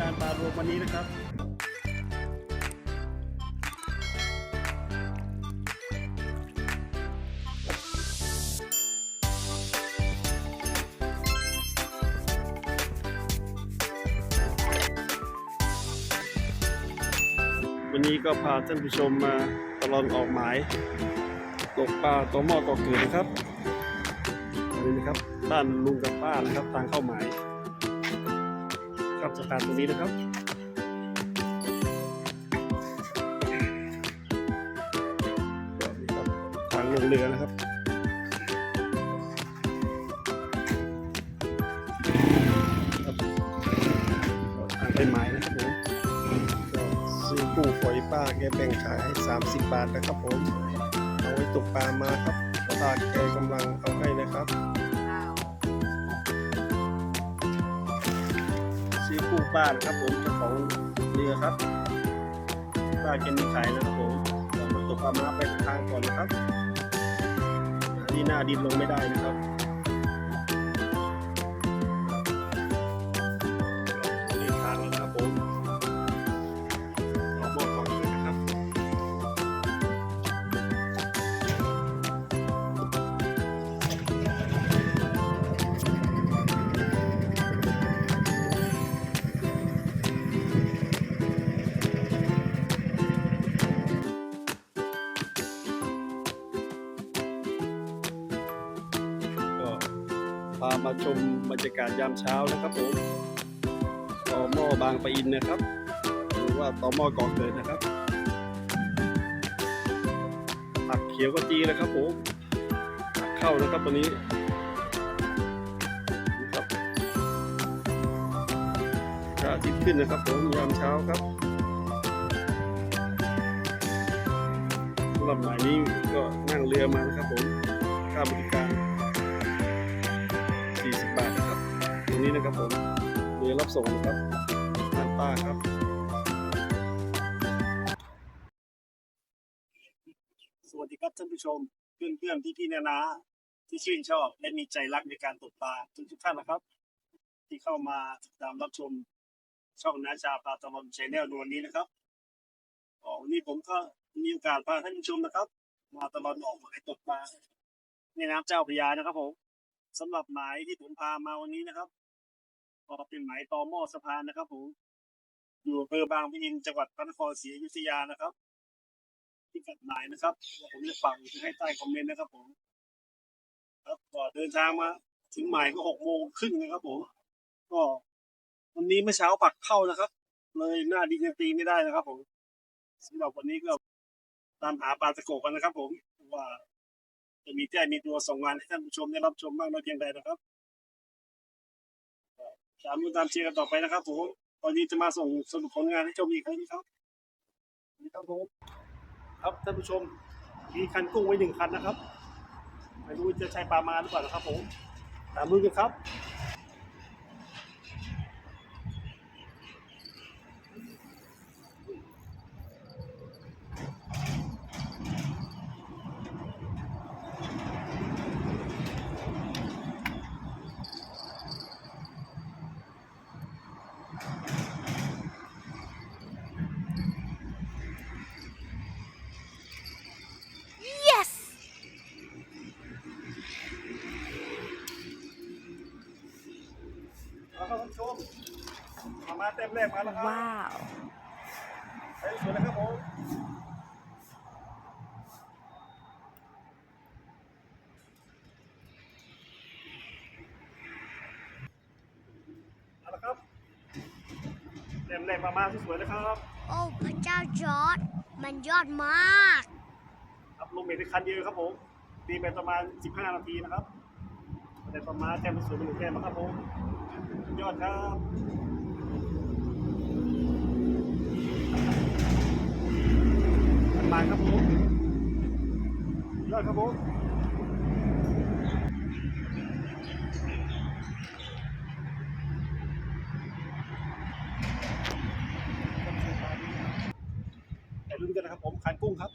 งานปลารวมวันนี้นะครับวันนี้ก็พาท่านผู้ชมมาตลอดออกหมายตกปลาตัวหม้อก่อเกิดนะครับนี่นะครับบ้านลุงกับป้านะครับทางเข้าหมาย ครับสถานตรงนี้นะครับทางลงเรือนะครับครับก็ทางไมายนะครับผมซื้อกุ้งฝอยป้าแกแบ่งขายให้30 บาทนะครับผม เอาไว้ตกปลามาครับป้าแกกำลังเอาให้นะครับ ซื้อกุ้งป้านะครับผมเจ้าของเรือครับป้าจะมีขายนะครับผมเรามาตกปลามาไปทางก่อนนะครับที่หน้าดินลงไม่ได้นะครับ มาชมบรรยากาศยามเช้านะครับผมต่อหม้อบางปะอินนะครับ หรือว่าต่อหม้อกองเกิดนะครับผักเขียวกะจีนะครับผมผักเข้านะครับตัวนี้นะครับพระอาทิตย์ขึ้นนะครับผมยามเช้าครับสำหรับหมายนี้ก็นั่งเรือมานะครับผมค่าบริการ รงนี้นะครับผมเรือรับส่งนะครับท่านป้าครับ สวัสดีครับท่านผู้ชม เพื่อนเพื่อนที่พี่นานาที่ชื่นชอบ และมีใจรักในการตกปลาทุกทุกท่านนะครับ ที่เข้ามาติดตามรับชมช่องนาชาปลาตะวันชแนลในวันนี้นะครับอ๋อวันนี้ผมก็มีโอกาสพาท่านผู้ชมนะครับ มาตลอดออกหมายตกปลาในน้ำเจ้าพระยานะครับผมสำหรับหมายที่ผมพามาวันนี้นะครับ ก็เป็นหมายตอหม้อสะพานนะครับผมอยู่อำเภอบางปะอินจังหวัดพระนครศรีอยุธยานะครับที่กัดหมายนะครับ ผมจะปักให้ใต้คอมเมนต์นะครับผมครับก็เดินทางมาถึงหมายก็หกโมงครึ่งนะครับผมก็วันนี้เมื่อเช้าปักเข้านะครับ เลยหน้าดินยังตีไม่ได้นะครับ ผมสำหรับวันนี้ก็ตามหาปลาตะโกกันนะครับ ผมว่าจะมีแจ้มีตัวส่งงานให้ท่านผู้ชมได้รับชมบ้างน้อยเพียงใดนะครับ ตามดูตามเชียร์กันต่อไปนะครับผมตอนนี้จะมาส่งสรุปผลงานให้ชมอีกครั้งนี้ครับนี่ครับผมครับท่านผู้ชมมีคันกุ้งไว้หนึ่งคันนะครับไม่รู้จะใช้ปลามาหรือเปล่านะครับผมตามดูกันครับ Yes! เอาครับท่านผู้ชมมามาเต็มแรกมาแล้วครับ Wow. ไปสวยนะครับผมเอาละครับเต็มแรกมามาสวยๆนะครับโอ้พระเจ้าจอร์ดมันยอดมาก ครับลงเมทในคันเดียวครับผมตีไปประมาณ 15 นาทีนะครับแต่ประมาณแต้มสวยๆเป็นหนึ่งแต้มนะครับผมสุดยอดครับานครับผมยอดครับผมไปลุ้นกันนะครับผมคันกุ้งครับ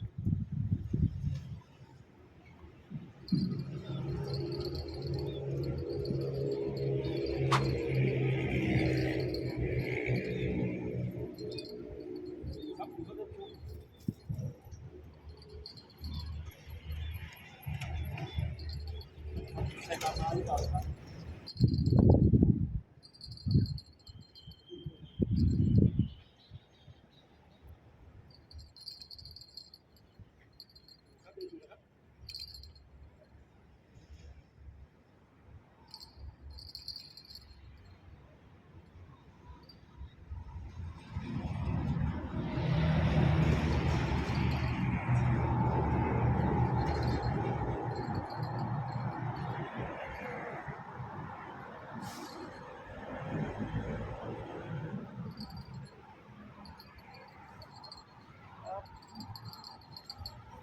ผมก็เริ่มชมใช่ปลามาหรือเปล่าครับ ครับดูอยู่นะครับ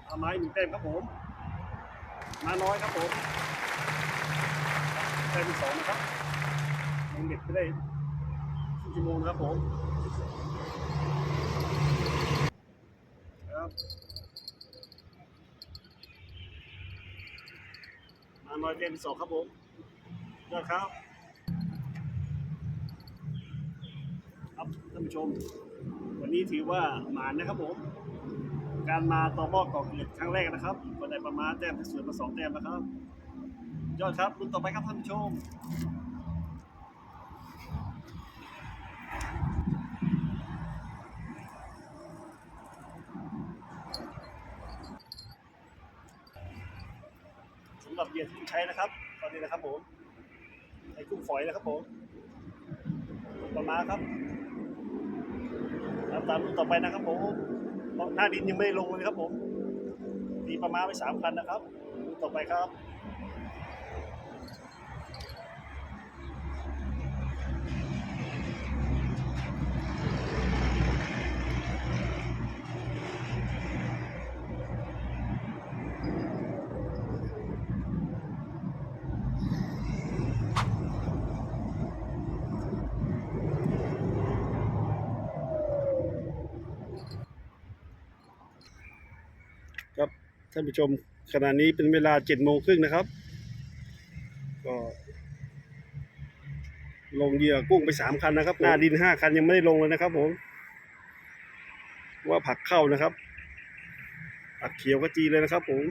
เอา ไม้หนึ่งเต็มครับผม มาน้อยครับผมเต็มสองนะครับลงเด็ดไปได้ครึ่งชั่วโมงนะครับผมครับมาน้อยเต็มสองครับผมยอดครับครับท่านผู้ชม วันนี้ถือว่าหมานนะครับผม การมาต่อหม้อก่อเกิดครั้งแรกนะครับก็ได้ประมาณแต้มที่สวยมาสองแต้มนะครับ ยอดครับรุ่นต่อไปครับท่านผู้ชมสำหรับเหยื่อที่ใช้นะครับ ตอนนี้นะครับผมใช้กุ้งฝอยนะครับผมประมาณครับตามตามรุ่นต่อไปนะครับผม เพราะหน้าดินยังไม่ได้ลงเลยครับผม มีประมาณไปสามพันนะครับ ต่อไปครับ ท่านผู้ชมขณะนี้เป็นเวลาเจ็ดโมงครึ่งนะครับ ก็ลงเหยื่อกุ้งไปสามคันนะครับ หน้าดินห้าคันยังไม่ได้ลงเลยนะครับผม ว่าผักเข้านะครับ ผักเขียวกระจีเลยนะครับผม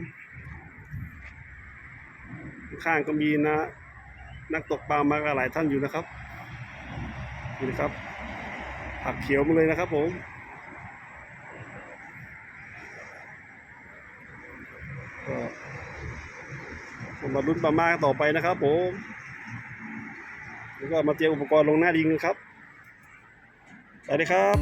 ข้างก็มีนะ นักตกปลามากหลายท่านอยู่นะครับนี่นะครับ ผักเขียวมาเลยนะครับผม มาลุ้นปลามากต่อไปนะครับผมแล้วก็มาเตรียมอุปกรณ์ลงหน้าดินกันครับไปเลยครับ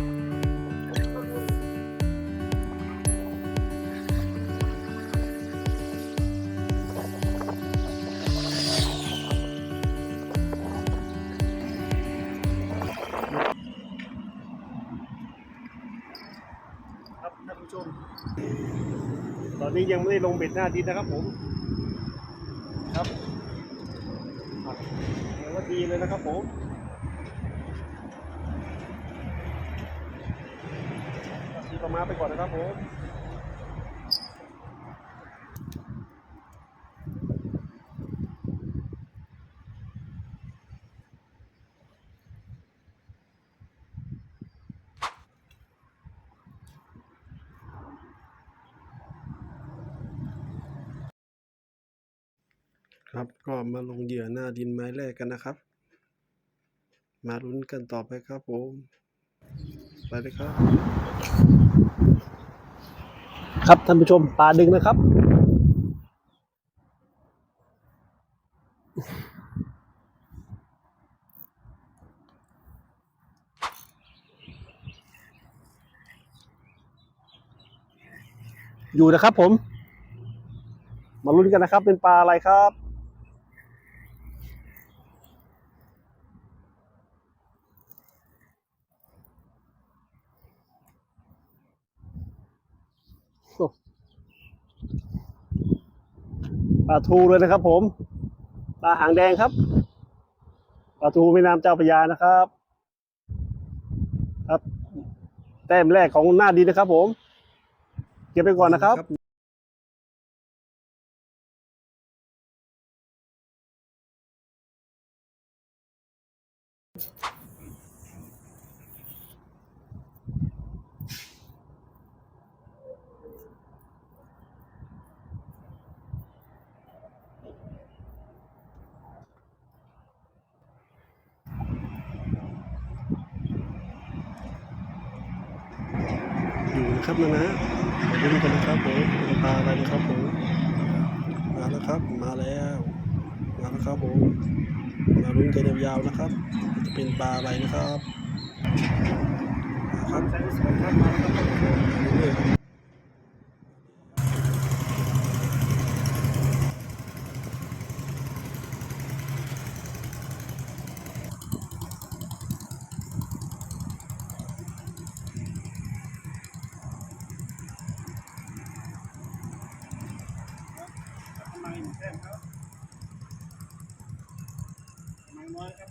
ครับท่านผู้ชม ตอนนี้ยังไม่ได้ลงเบ็ดหน้าดินนะครับผม ครับผักเดีเลยนะครับผมตีประมาณไปก่อนนะครับผม ครับ ก็มาลงเหยื่อหน้าดินไม้แรกกันนะครับ มาลุ้นกันต่อไปครับผม ไปเลยครับ ครับท่านผู้ชมปลาดึงนะครับ อยู่นะครับผม มาลุ้นกันนะครับ เป็นปลาอะไรครับ ปลาทูเลยนะครับ ผม ปลาหางแดงครับปลาทูแม่น้ำเจ้าพระยานะครับ ครับ แต้มแรกของหน้าดีนะครับ ผม เก็บไปก่อนนะครับ นะครับนะนะดูกันนะครับผมเป็นปลาอะไรนะครับผมมาแล้วครับมาแล้วมาแล้วครับผมมาลุ้นกันยาวๆนะครับ จะเป็นปลาอะไรนะครับครับ हमारे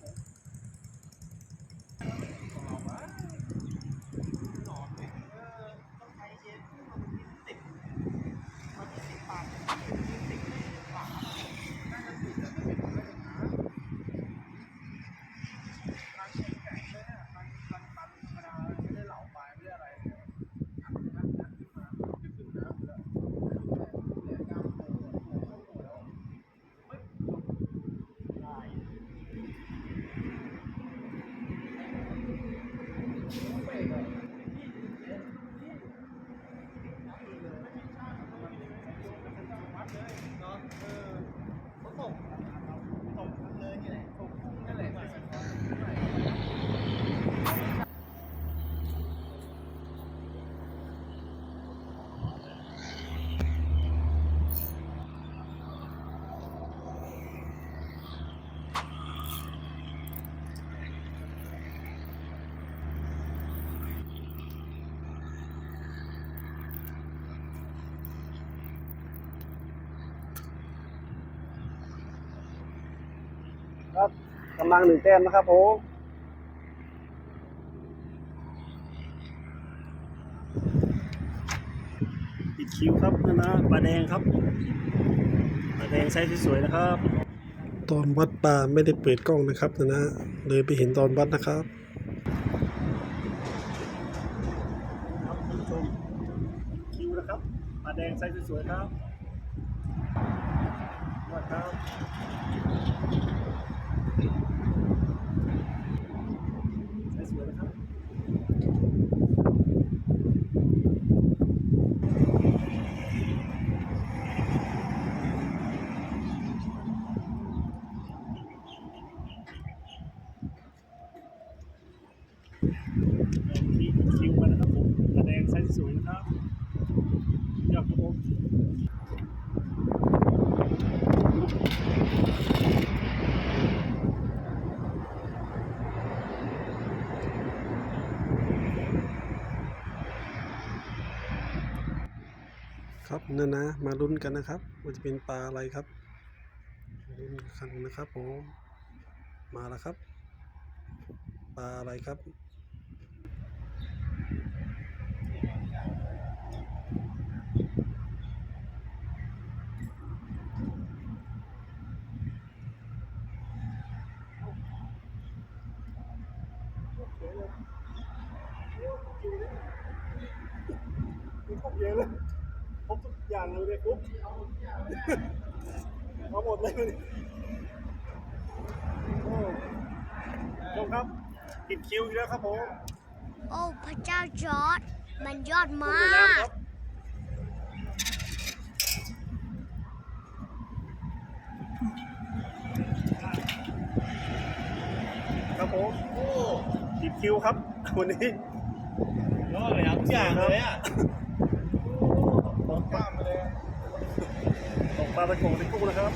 ำลังหนึ่งแต้มนะครับผมปิดคิวครับนะนะปลาแดงครับปลาแดงไซส์สวยๆนะครับ ตอนวัดปลาไม่ได้เปิดกล้องนะครับนะนะเลยไปเห็นตอนวัดนะครับครับท่านผู้ชมคิวนะครับปลาแดงไซส์สวยๆครับวัดครับไซส์สวยนะครับ มีคิวมานะครับผมกระแดงไซ สวยนะครับยอดครับผมครับนั่นนะ มาลุ้นกันนะครับว่าจะเป็นปลาอะไรครับลุ้นกันนะครับผมมาแล้วครับ ปลาอะไรครับ มีครบเยอะเลยครบทุก อย่างเลยเนี่ยปุ๊บเอาหมดเลยวันนี้โอ้ชมครับปิดคิวอีกแล้วครับผมโอ้พระเจ้าจอร์ดมันยอดมาดูน้ำคกรับครับผมโอ้ปิดคิวครับวันนี้ ยอดเลยครับทุกอย่างเลยอะามาเลยตกปลาตะโกงตะกุ้งนะครับ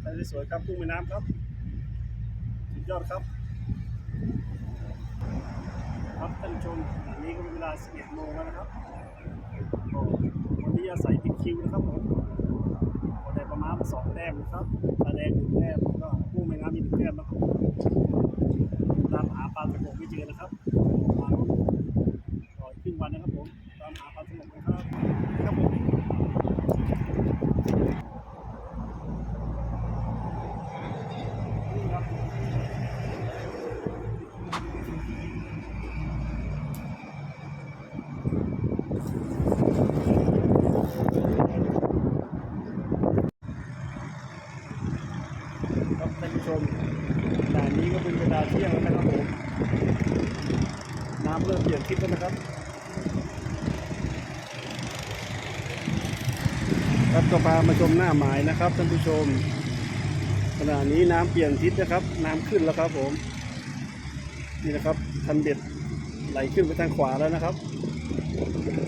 ใส่สวยครับกุ้งแม่น้ำครับสุดยอดครับท่านชมอันนี้ก็เป็นเวลา 11โมงแล้วนะครับวันนี้อาศัยติดคิวนะครับผมได้ประมาณสองแต้มนะครับปลาแดงหนึ่งแต้มแล้วก็กุ้งแม่น้ำอีกหนึ่งแต้มนะครับ หาปลาตะโกไม่เจอนะครับมาลุ้นรออีกครึ่งวันนะครับผมตามหาปลาตะโกนะครับครับผมนี่ครับ ครับท่านผู้ชมด่านนี้ก็เป็นเวลาเที่ยงแล้วนะครับผม น้ำ เริ่มเปลี่ยนนะครับครับก็พามาชมหน้าหมายนะครับท่านผู้ชม ขณะนี้น้ำเปลี่ยนทิศนะครับ น้ำขึ้นแล้วครับผม นี่นะครับคันเบ็ดไหลขึ้นไปทางขวาแล้วนะครับ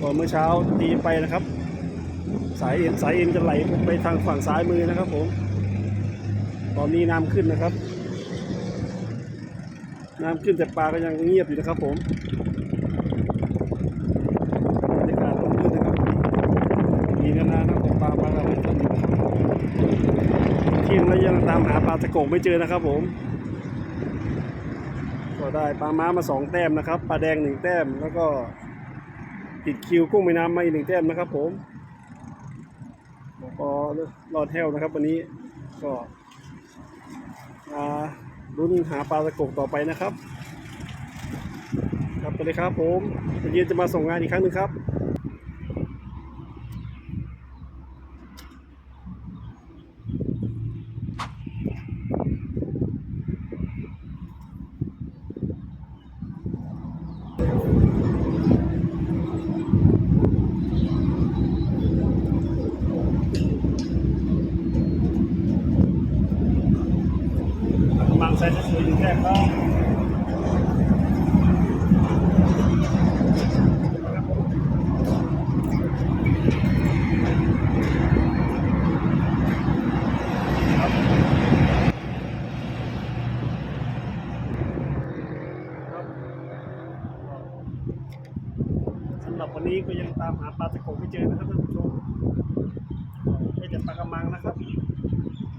ก่อนเมื่อเช้าตีไปนะครับ สายเอ็นสายเอ็นจะไหลไปทางฝั่งซ้ายมือนะครับ ผม ตอนนี้น้ำขึ้นนะครับ น้ำขึ้นแต่ปลาก็ยังเงียบอยู่นะครับผมบรรยากาศร่มรื่นนะครับมีนานาครับปลาปลาอะไรขึ้นอยู่เที่ยงแล้วยัง ตามหาปลาตะโกงไม่เจอนะครับผม ก็ได้ปลาม้ามาสองแต้มนะครับ ปลาแดงหนึ่งแต้ม แล้วก็ติดคิวกุ้งแม่น้ำมาอีกหนึ่งแต้มนะครับผมก็รอดแห้วนะครับ วันนี้ก็มาลุ้นหาปลาตะโกกต่อไปนะครับ ครับไปเลยครับผมเย็นจะมาส่งงานอีกครั้งหนึ่งครับ กำลังใส่สวยๆอยู่แค่ครับสำหรับวั นนี้ก็ยังตามหาปลาตะโกไม่เจอนะครับท่านผู้ชมไม่แต่ปลากระมังนะครับ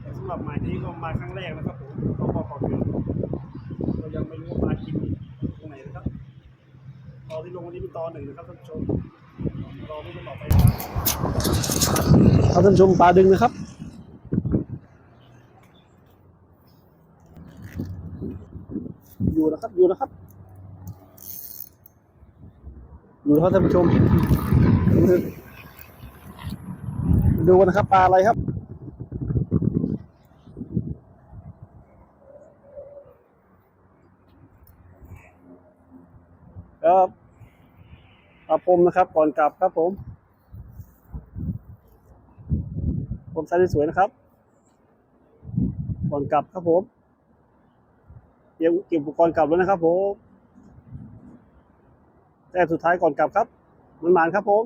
แต่สำหรับหมายนี้ก็มาครั้งแรกนะครับผมก็พอขอถึงเรายังไม่รู้ว่าปลากินตรงไหนนะครับตอนที่ลงวันนี้เป็นตอนหนึ่งนะครับท่านผู้ชมรอไม่ต่อไปนะครับครับท่านผู้ชมปลาดึงนะครับอยู่นะครับอยู่นะครับ อยู่นะครับท่านผู้ชม ดูนะครับปลาอะไรครับ ครับปลาพรมนะครับ ก่อนกลับครับผมผมใส่สวยนะครับ ก่อนกลับครับผมเตรียมเก็บอุปกรณ์กลับแล้วนะครับผม แต่สุดท้ายก่อนกลับครับมันหมานครับผม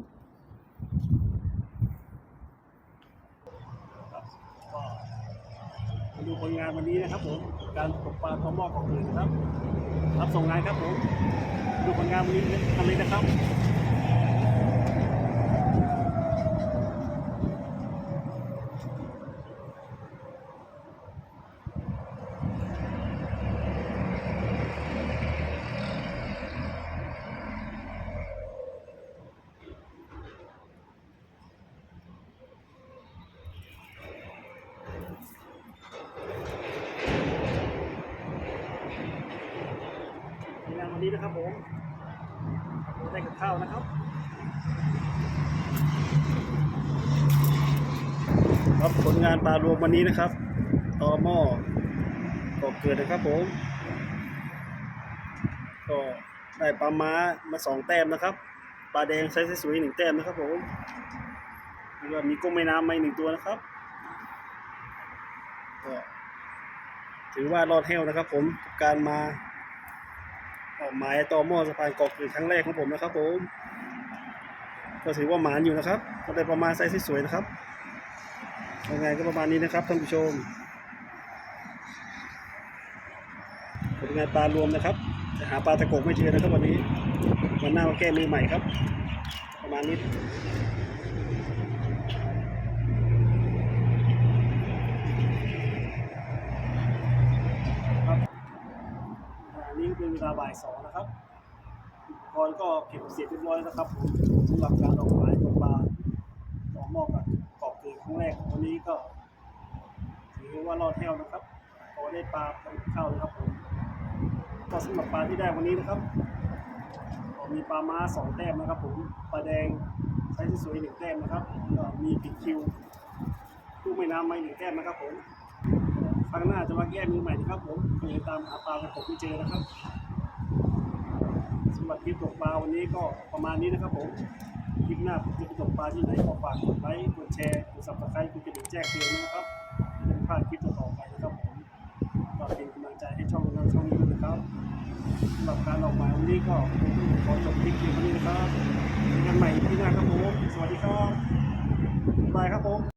มาดูผลงานวันนี้นะครับผม การตกปลาทอมอของอื่นนะครับ รับส่งงานครับผม ดูผลงานวันนี้กันเลยนะครับ ผลงานวันนี้นะครับผมได้กับข้าวนะครับ ครับผ วมวันนี้นะครับตอหม้อก็เกิดนะครับผมก็ได้ปลาม้ามาสองแต้มนะครับปลาแดงไซส์สวยหนึ่งแต้มนะครับผมแล้วก็มีกุ้งแม่น้ำมาหนึ่งตัวนะครับก็ถือว่ารอดแห้วนะครับ ผมการมาออกหมายต่อหม้อสะพานกาะเกิดครั้งแรกของผมนะครับผม ก็ถือว่าหมานอยู่นะครับก็ได้ประมาณไซส์สวยนะครับ ยังไงก็ประมาณนี้นะครับท่านผู้ชมผลงานปลารวมนะครับจะหาปลาตะโกกไม่เจอนะครับวันนี้ วันหน้ามาแก้มือใหม่ครับ ประมาณนี้ครับอันนี้เป็นเวลาบ่ายสองนะครับอุปกรณ์ก็เก็บเสร็จเรียบร้อยนะครับผมสำหรับการออกหมายตกปลาต่อหมอกกั รั้งแรกวันนี้ก็ถือว่ารอดแถวนะครับพอได้ปลาเข้านะครับผมก็สำหรับปลาที่ได้วันนี้นะครับก็มีปลาม้าสองแต้มนะครับผมปลาแดงไซส์สวยหนึ่งแต้มนะครับก็มีปิดคิวลูกแม่น้ำไม่หนึ่งแต้มนะครับผมครั้งหน้าจะมาแก้มือใหม่นะครับผมก็ยังตามหาปลากันผมไม่เจอนะครับสำหรับคลิปตกปลาวันนี้ก็ประมาณนี้นะครับผม คลิปหน้าผมจะไปตกปลาที่ไหนก็ฝากกดไลค์กดแชร์กดซับสไครต์กดกระดิ่งแจ้งเตือนนะครับเป็นพลาดคลิปต่อไปนะครับผมก็เป็นกำลังใจให้ช่องเราช่องนี้นะครับสำหรับการออกหมายวันนี้ก็ขอจบคลิปเพียงเท่านี้นะครับเจอกันใหม่ที่หน้าครับผมสวัสดีครับบายครับผม